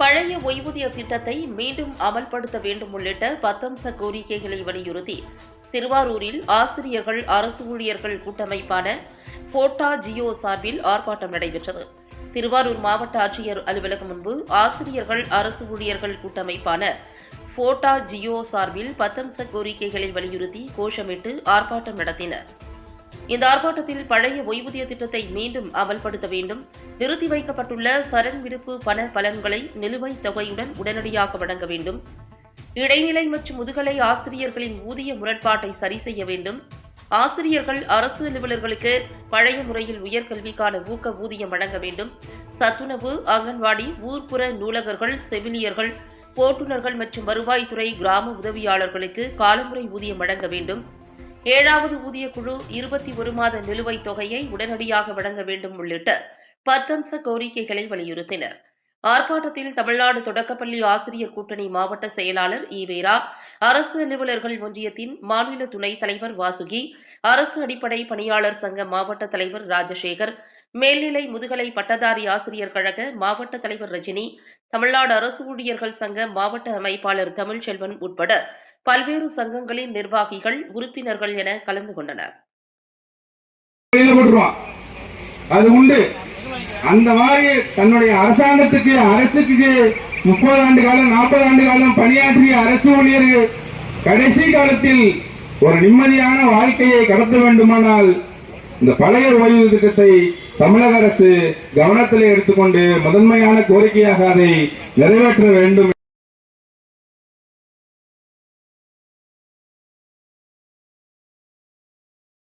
பழைய ஓய்வூதிய திட்டத்தை மீண்டும் அமல்படுத்த வேண்டும் உள்ளிட்ட பத்தம்ச கோரிக்கைகளை வலியுறுத்தி திருவாரூரில் ஆசிரியர்கள் அரசு ஊழியர்கள் கூட்டமைப்பான போட்டா ஜியோ சார்பில் ஆர்ப்பாட்டம் நடைபெற்றது. திருவாரூர் மாவட்ட ஆட்சியர் அலுவலகம் முன்பு ஆசிரியர்கள் அரசு ஊழியர்கள் கூட்டமைப்பான போட்டா ஜியோ சார்பில் பத்தம்ச கோரிக்கைகளை வலியுறுத்தி கோஷமிட்டு ஆர்ப்பாட்டம் நடத்தினர். இந்த ஆர்ப்பாட்டத்தில் பழைய ஓய்வூதிய திட்டத்தை மீண்டும் அமல்படுத்த வேண்டும். நிறுத்தி வைக்கப்பட்டுள்ள சரண் விடுப்பு பண பலன்களை நிலுவைத் தொகையுடன் உடனடியாக வழங்க வேண்டும். இடைநிலை மற்றும் முதுகலை ஆசிரியர்களின் ஊதிய முரண்பாட்டை சரி செய்ய வேண்டும். ஆசிரியர்கள் அரசு அலுவலர்களுக்கு பழைய முறையில் உயர்கல்விக்கான ஊக்க ஊதியம் வழங்க வேண்டும். சத்துணவு அங்கன்வாடி ஊர்ப்புற நூலகர்கள் செவிலியர்கள் போட்டுநர்கள் மற்றும் வருவாய்த்துறை கிராம உதவியாளர்களுக்கு காலமுறை ஊதியம் வழங்க வேண்டும். ஏழாவது ஊதிய குழு இருபத்தி ஒரு மாத நிலுவைத் தொகையை உடனடியாக வழங்க வேண்டும் உள்ளிட்ட பத்தம்ச கோரிக்கைகளை வலியுறுத்தினர். ஆர்ப்பாட்டத்தில் தமிழ்நாடு தொடக்கப்பள்ளி ஆசிரியர் கூட்டணி மாவட்ட செயலாளர் ஈவேரா அரசு அலுவலர்கள் ஒன்றியத்தின் மாநில துணைத் தலைவர் வாசுகி அரசு அடிப்படை பணியாளர் சங்க மாவட்ட தலைவர் ராஜசேகர் மேல்நிலை முதுகலை பட்டதாரி ஆசிரியர் கழக மாவட்ட தலைவர் ரஜினி தமிழ்நாடு அரசு ஊழியர்கள் சங்க மாவட்ட அமைப்பாளர் தமிழ்ச்செல்வன் உட்பட பல்வேறு சங்கங்களின் நிர்வாகிகள் உறுப்பினர்கள் என கலந்து கொண்டனர். அது உண்டு. அந்த மாதிரி தன்னுடைய அரசாங்கத்துக்கு அரசுக்கு முப்பது ஆண்டு காலம் நாற்பது ஆண்டு காலம் பணியாற்றிய அரசு ஊழியர்கள் கடைசி காலத்தில் ஒரு நிம்மதியான வாழ்க்கையை கடத்த வேண்டுமானால் இந்த பழைய ஓய்வு திட்டத்தை தமிழக அரசு கவனத்தில் எடுத்துக்கொண்டு முதன்மையான கோரிக்கையாக அதை நிறைவேற்ற வேண்டும்.